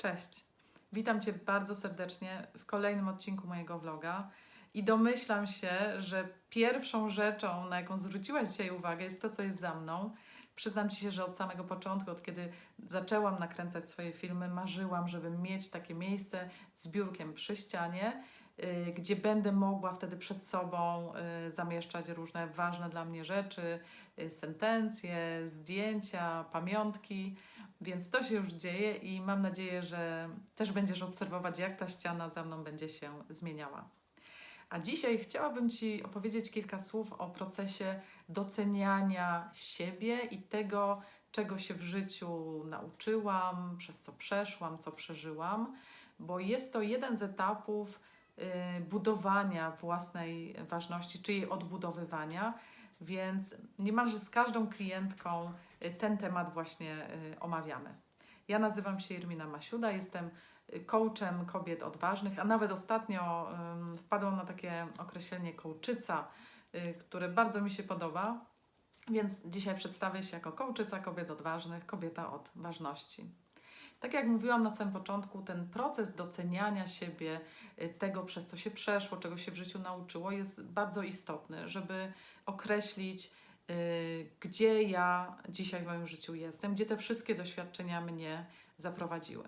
Cześć. Witam Cię bardzo serdecznie w kolejnym odcinku mojego vloga. I domyślam się, że pierwszą rzeczą, na jaką zwróciłaś dzisiaj uwagę, jest to, co jest za mną. Przyznam Ci się, że od samego początku, od kiedy zaczęłam nakręcać swoje filmy, marzyłam, żeby mieć takie miejsce z biurkiem przy ścianie, y, gdzie będę mogła wtedy przed sobą y, zamieszczać różne ważne dla mnie rzeczy, y, sentencje, zdjęcia, pamiątki. Więc to się już dzieje i mam nadzieję, że też będziesz obserwować, jak ta ściana za mną będzie się zmieniała. A dzisiaj chciałabym Ci opowiedzieć kilka słów o procesie doceniania siebie i tego, czego się w życiu nauczyłam, przez co przeszłam, co przeżyłam, bo jest to jeden z etapów y, budowania własnej ważności, czy jej odbudowywania, więc niemalże z każdą klientką ten temat właśnie y, omawiamy. Ja nazywam się Irmina Masiuda, jestem y, coachem kobiet odważnych, a nawet ostatnio wpadłam na takie określenie coaczyca, y, które bardzo mi się podoba, więc dzisiaj przedstawię się jako coaczyca kobiet odważnych, kobieta od ważności. Tak jak mówiłam na samym początku, ten proces doceniania siebie, tego przez co się przeszło, czego się w życiu nauczyło, jest bardzo istotny, żeby określić, gdzie ja dzisiaj w moim życiu jestem, gdzie te wszystkie doświadczenia mnie zaprowadziły.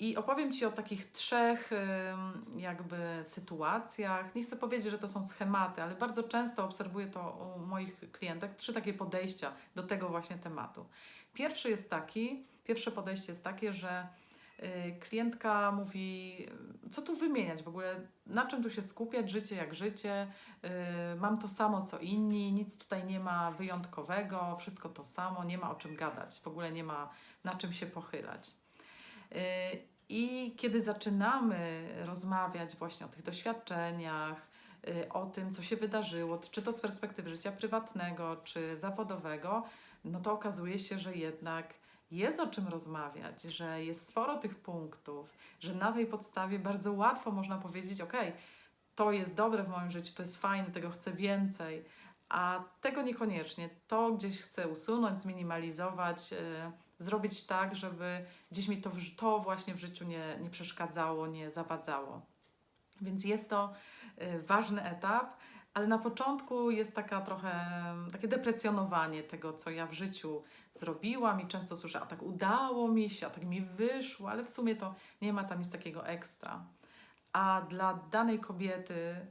I opowiem Ci o takich trzech ym, jakby sytuacjach. Nie chcę powiedzieć, że to są schematy, ale bardzo często obserwuję to u moich klientek. Trzy takie podejścia do tego właśnie tematu. Pierwszy jest taki, pierwsze podejście jest takie, że y, klientka mówi, co tu wymieniać w ogóle, na czym tu się skupiać, życie jak życie, y, mam to samo co inni, nic tutaj nie ma wyjątkowego, wszystko to samo, nie ma o czym gadać, w ogóle nie ma na czym się pochylać. Y, I kiedy zaczynamy rozmawiać właśnie o tych doświadczeniach, y, o tym, co się wydarzyło, czy to z perspektywy życia prywatnego, czy zawodowego, no to okazuje się, że jednak jest o czym rozmawiać, że jest sporo tych punktów, że na tej podstawie bardzo łatwo można powiedzieć: OK, to jest dobre w moim życiu, to jest fajne, tego chcę więcej, a tego niekoniecznie. To gdzieś chcę usunąć, zminimalizować, yy, zrobić tak, żeby gdzieś mi to, to właśnie w życiu nie, nie przeszkadzało, nie zawadzało. Więc jest to y, ważny etap, ale na początku jest taka trochę takie deprecjonowanie tego, co ja w życiu zrobiłam i często słyszę, a tak udało mi się, a tak mi wyszło, ale w sumie to nie ma tam nic takiego ekstra. A dla danej kobiety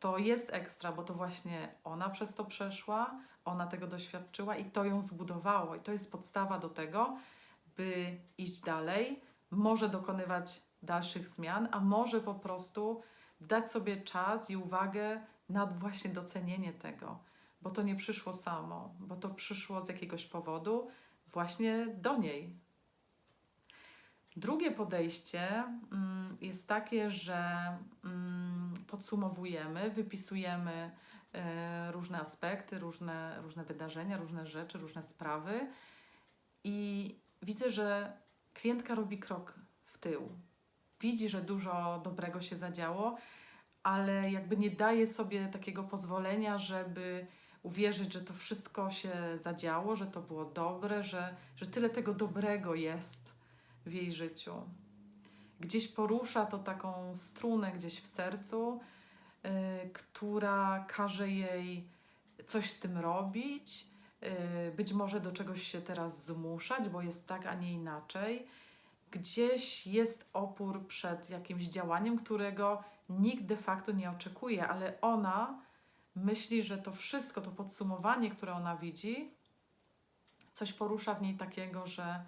to jest ekstra, bo to właśnie ona przez to przeszła, ona tego doświadczyła i to ją zbudowało. I to jest podstawa do tego, by iść dalej, może dokonywać dalszych zmian, a może po prostu dać sobie czas i uwagę na właśnie docenienie tego, bo to nie przyszło samo, bo to przyszło z jakiegoś powodu właśnie do niej. Drugie podejście mm, jest takie, że mm, podsumowujemy, wypisujemy e, różne aspekty, różne, różne wydarzenia, różne rzeczy, różne sprawy i widzę, że klientka robi krok w tył. Widzi, że dużo dobrego się zadziało, ale jakby nie daje sobie takiego pozwolenia, żeby uwierzyć, że to wszystko się zadziało, że to było dobre, że, że tyle tego dobrego jest w jej życiu. Gdzieś porusza to taką strunę gdzieś w sercu, yy, która każe jej coś z tym robić, yy, być może do czegoś się teraz zmuszać, bo jest tak, a nie inaczej. Gdzieś jest opór przed jakimś działaniem, którego nikt de facto nie oczekuje, ale ona myśli, że to wszystko, to podsumowanie, które ona widzi, coś porusza w niej takiego, że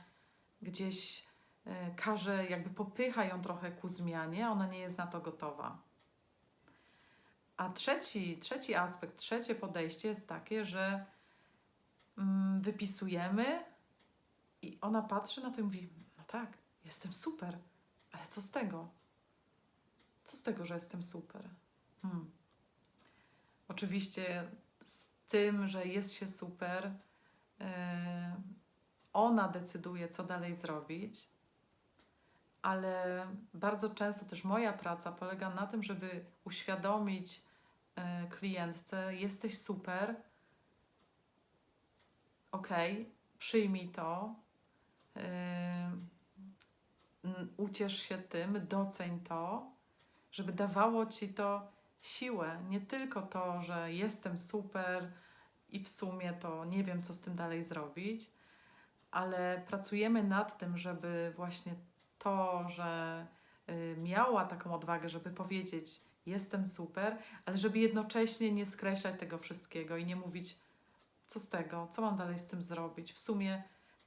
gdzieś e, każe, jakby popycha ją trochę ku zmianie, ona nie jest na to gotowa. A trzeci, trzeci aspekt, trzecie podejście jest takie, że mm, wypisujemy i ona patrzy na to i mówi: No tak, jestem super, ale co z tego? Co z tego, że jestem super? Hmm. Oczywiście z tym, że jest się super, yy, ona decyduje, co dalej zrobić, ale bardzo często też moja praca polega na tym, żeby uświadomić yy, klientce: jesteś super, ok, przyjmij to. Yy, uciesz się tym, doceń to, żeby dawało ci to siłę. Nie tylko to, że jestem super i w sumie to nie wiem, co z tym dalej zrobić, ale pracujemy nad tym, żeby właśnie to, że y, miała taką odwagę, żeby powiedzieć: Jestem super, ale żeby jednocześnie nie skreślać tego wszystkiego i nie mówić, co z tego, co mam dalej z tym zrobić. W sumie,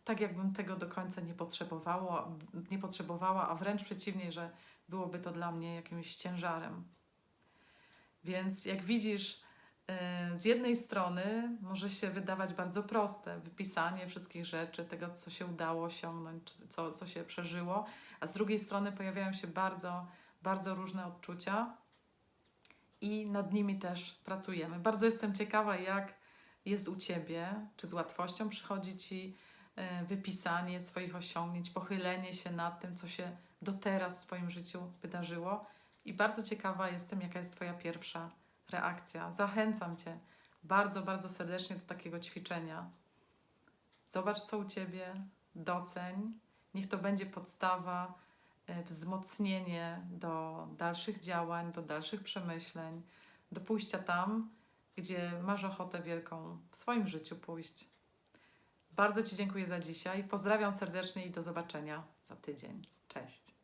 tak jakbym tego do końca nie, potrzebowało, nie potrzebowała, a wręcz przeciwnie, że byłoby to dla mnie jakimś ciężarem. Więc jak widzisz, y, z jednej strony może się wydawać bardzo proste wypisanie wszystkich rzeczy, tego, co się udało osiągnąć, co, co się przeżyło, a z drugiej strony pojawiają się bardzo, bardzo różne odczucia i nad nimi też pracujemy. Bardzo jestem ciekawa, jak jest u Ciebie, czy z łatwością przychodzi Ci wypisanie swoich osiągnięć, pochylenie się nad tym, co się do teraz w Twoim życiu wydarzyło. I bardzo ciekawa jestem, jaka jest Twoja pierwsza reakcja. Zachęcam Cię bardzo, bardzo serdecznie do takiego ćwiczenia. Zobacz, co u Ciebie, doceń. Niech to będzie podstawa, e, wzmocnienie do dalszych działań, do dalszych przemyśleń, do pójścia tam, gdzie masz ochotę wielką w swoim życiu pójść. Bardzo Ci dziękuję za dzisiaj. Pozdrawiam serdecznie i do zobaczenia za tydzień. Cześć.